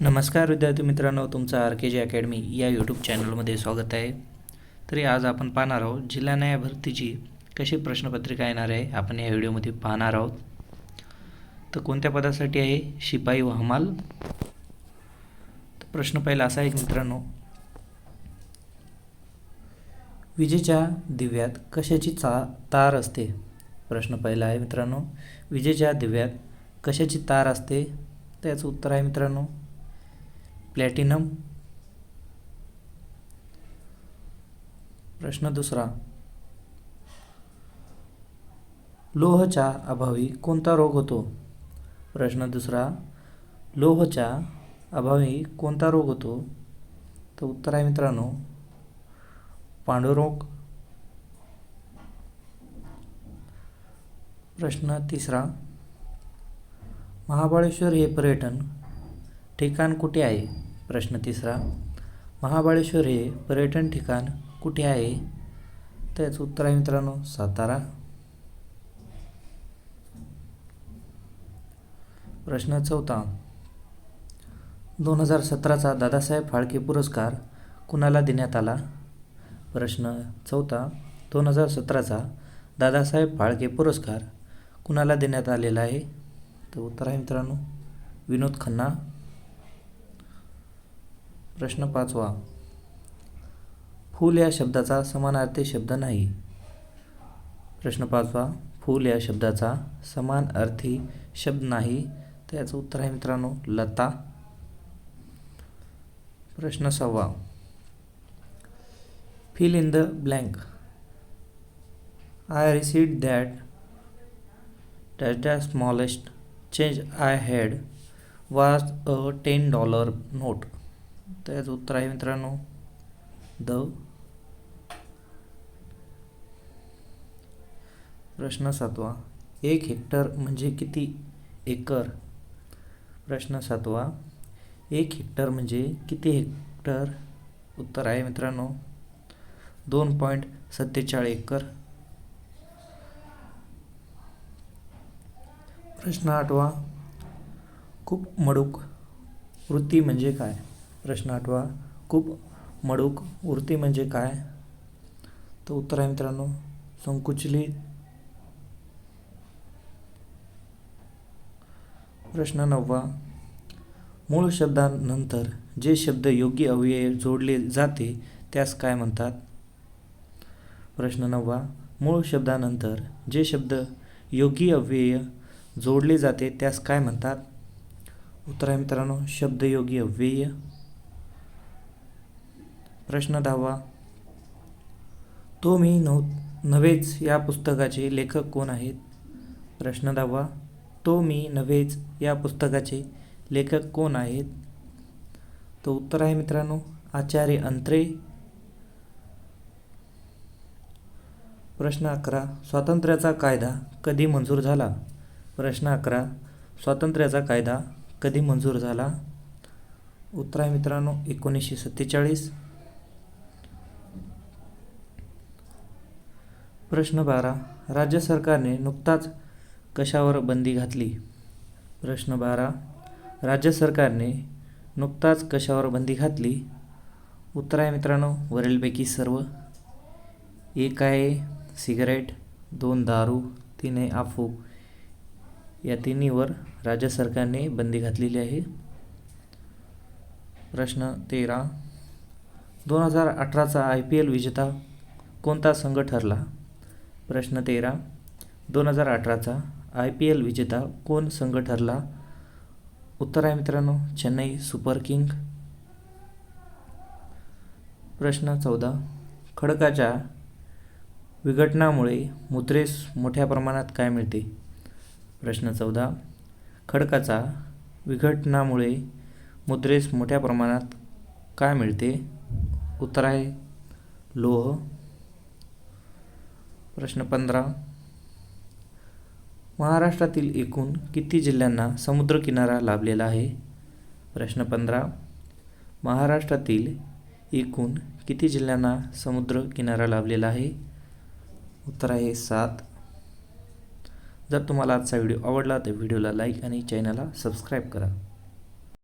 नमस्कार विद्यार्थी मित्रांनो तुमचं आर के जी अकॅडमी या यूट्यूब चॅनलमध्ये स्वागत आहे. तरी आज आपण पाहणार आहोत जिल्हा न्याय भरतीची कशी प्रश्नपत्रिका येणार आहे आपण या व्हिडिओमध्ये पाहणार आहोत. तर कोणत्या पदासाठी आहे? शिपाई व हमाल. तर प्रश्न पहिला असा आहे मित्रांनो विजेच्या दिव्यात कशाची चा तार असते? प्रश्न पहिला आहे मित्रांनो विजेच्या दिव्यात कशाची तार असते? त्याचं उत्तर आहे मित्रांनो प्लॅटिनम? प्रश्न दुसरा. लोहच्या अभावी कोणता रोग होतो? प्रश्न दुसरा. लोहच्या अभावी कोणता रोग होतो? तर उत्तर आहे मित्रांनो पांडुरोग. प्रश्न तिसरा. महाबळेश्वर हे पर्यटन ठिकाण कुठे आहे? प्रश्न तिसरा महाबळेश्वर हे पर्यटन ठिकाण कुठे आहे? तर याचं उत्तर आहे मित्रांनो सातारा. प्रश्न चौथा दोन हजार सतराचा दादासाहेब फाळके पुरस्कार कुणाला देण्यात आला? प्रश्न चौथा दोन हजार सतराचा दादासाहेब फाळके पुरस्कार कुणाला देण्यात आलेला आहे? तर उत्तर आहे मित्रांनो विनोद खन्ना. प्रश्न पाचवा. फूल या शब्दाचा समानार्थी शब्द नाही. प्रश्न पाचवा. फूल या शब्दाचा समान अर्थी शब्द नाही. तर याचं उत्तर आहे मित्रांनो लता. प्रश्न सहावा. Fill in the blank I received that dash dash smallest change I had was a ten dollar note तर याचं उत्तर आहे मित्रांनो द प्रश्न सातवा. एक हेक्टर म्हणजे किती एकर? प्रश्न सातवा. एक हेक्टर म्हणजे किती हेक्टर? उत्तर आहे मित्रांनो. दोन पॉईंट सत्तेचाळीस एकर. प्रश्न आठवा. खूप मडूक वृत्ती म्हणजे काय? प्रश्न आठवा. खूप मडूक वृत्ती म्हणजे काय? तर उत्तर आहे मित्रांनो संकुचली. प्रश्न नववा. मूळ शब्दानंतर जे शब्द योग्य अव्यय जोडले जाते त्यास काय म्हणतात? प्रश्न नववा. मूळ शब्दानंतर जे शब्द योगी अव्यय जोडले जाते त्यास काय म्हणतात? उत्तर आहे मित्रांनो शब्दयोगी अव्यय प्रश्न दहावा तो मी नव नव्हेच या पुस्तकाचे लेखक कोण आहेत? प्रश्न दहावा तो मी नव्हेच या पुस्तकाचे लेखक कोण आहेत? तो उत्तर आहे मित्रांनो आचार्य अंत्रे. प्रश्न अकरा स्वातंत्र्याचा कायदा कधी मंजूर झाला? प्रश्न अकरा स्वातंत्र्याचा कायदा कधी मंजूर झाला? उत्तर आहे मित्रांनो एकोणीसशे सत्तेचाळीस. प्रश्न बारा. राज्य सरकारने नुकताच कशावर बंदी घातली? प्रश्न बारा. राज्य सरकारने नुकताच कशावर बंदी घातली? उत्तर आहे मित्रांनो वरीलपैकी सर्व. एक आहे सिगरेट दोन दारू तीन आहे आफू. या तिन्हीवर राज्य सरकारने बंदी घातलेली आहे. प्रश्न तेरा. दोन हजार अठराचा आय पी एल विजेता कोणता संघ ठरला? प्रश्न तेरा. दोन हजार अठराचा आय पी एल विजेता कोण संघ ठरला? उत्तर आहे मित्रांनो चेन्नई सुपर किंग. प्रश्न चौदा. खडकाच्या विघटनामुळे मुद्रेस मोठ्या प्रमाणात काय मिळते? प्रश्न चौदा. खडकाचा विघटनामुळे मुद्रेस मोठ्या प्रमाणात काय मिळते? उत्तर आहे लोह. प्रश्न पंधरा. महाराष्ट्रातील एकूण किती जिल्ह्यांना समुद्रकिनारा लाभलेला आहे? प्रश्न पंधरा. महाराष्ट्रातील एकूण किती जिल्ह्यांना समुद्रकिनारा लाभलेला आहे? उत्तर आहे सात. जर तुम्हाला आजचा व्हिडिओ आवडला तर व्हिडिओला लाईक आणि चॅनलला सबस्क्राईब करा.